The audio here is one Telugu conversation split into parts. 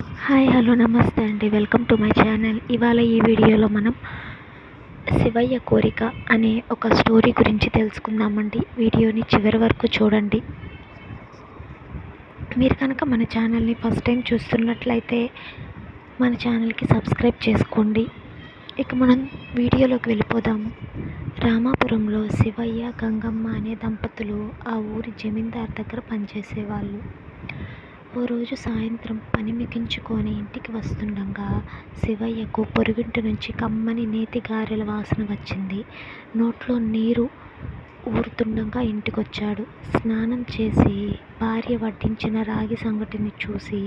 హాయ్ హలో నమస్తే అండి. Welcome to my channel. ఇవాళ ఈ వీడియోలో మనం శివయ్య కోరిక అనే ఒక స్టోరీ గురించి తెలుసుకుందామండి. వీడియోని చివరి వరకు చూడండి. మీరు కనుక మన ఛానల్ని ఫస్ట్ టైం చూస్తున్నట్లయితే మన ఛానల్కి సబ్స్క్రైబ్ చేసుకోండి. ఇక మనం వీడియోలోకి వెళ్ళిపోదాము. రామాపురంలో శివయ్య గంగమ్మ అనే దంపతులు ఆ ఊరి జమీందార్ దగ్గర పనిచేసేవాళ్ళు. ఓ రోజు సాయంత్రం పని మిగించుకొని ఇంటికి వస్తుండగా శివయ్యకు పొరుగింటి నుంచి కమ్మని నేతి గారెల వాసన వచ్చింది. నోట్లో నీరు ఊరుతుండగా ఇంటికొచ్చాడు. స్నానం చేసి భార్య వడ్డించిన రాగి సంగటిని చూసి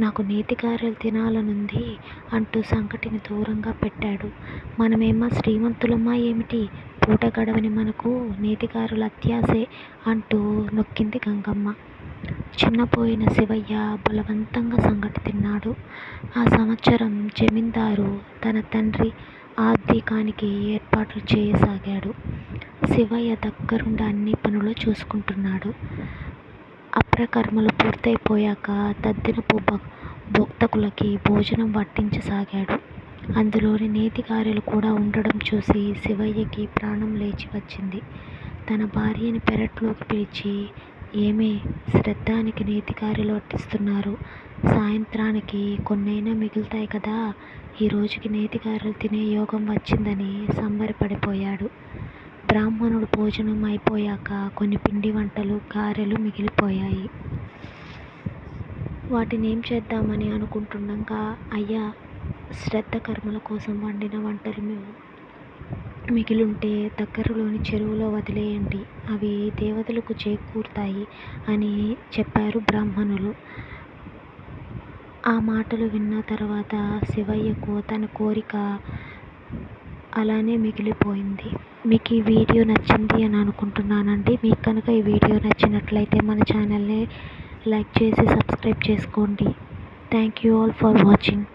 నాకు నేతి గారెలు తినాలనుంది అంటూ సంగటిని దూరంగా పెట్టాడు. మనమేమో శ్రీమంతులమ్మా ఏమిటి? పూట గడవని మనకు నేతిగారులు అత్యాసే అంటూ నొక్కింది గంగమ్మ. చిన్నపోయిన శివయ్య బలవంతంగా సంగటి తిన్నాడు. ఆ సంవత్సరం జమీందారు తన తండ్రి ఆర్థికానికి ఏర్పాట్లు చేయసాగాడు. శివయ్య దగ్గరుండి అన్ని పనులు చూసుకుంటున్నాడు. అప్రకర్మలు పూర్తయిపోయాక తద్దినపు భక్తకులకి భోజనం వడ్డించసాగాడు. అందులోని నేతిగారెలు కూడా ఉండడం చూసి శివయ్యకి ప్రాణం లేచి వచ్చింది. తన భార్యని పెరట్లోకి పిలిచి ఏమే? శ్రద్ధానికి నేతి గారెలు వడ్డిస్తున్నారు సాయంత్రానికి కొన్నైనా మిగులుతాయి కదా? ఈ రోజుకి నేతి తినే యోగం వచ్చిందని సంబరపడిపోయాడు. బ్రాహ్మణుడు భోజనం అయిపోయాక కొన్ని పిండి వంటలు గారెలు మిగిలిపోయాయి. వాటిని ఏం చేద్దామని అనుకుంటుండగా అయ్యా శ్రద్ధ కర్మల కోసం వండిన వంటలు మిగిలుంటే దగ్గరలోని చెరువులో వదిలేయండి. అవి దేవతలకు చేకూరుతాయి అని చెప్పారు బ్రాహ్మణులు. ఆ మాటలు విన్న తర్వాత శివయ్యకు తన కోరిక అలానే మిగిలిపోయింది. మీకు ఈ వీడియో నచ్చింది అని అనుకుంటున్నానండి. మీకు కనుక ఈ వీడియో నచ్చినట్లయితే మన ఛానల్ని లైక్ చేసి సబ్స్క్రైబ్ చేసుకోండి. Thank you all for watching.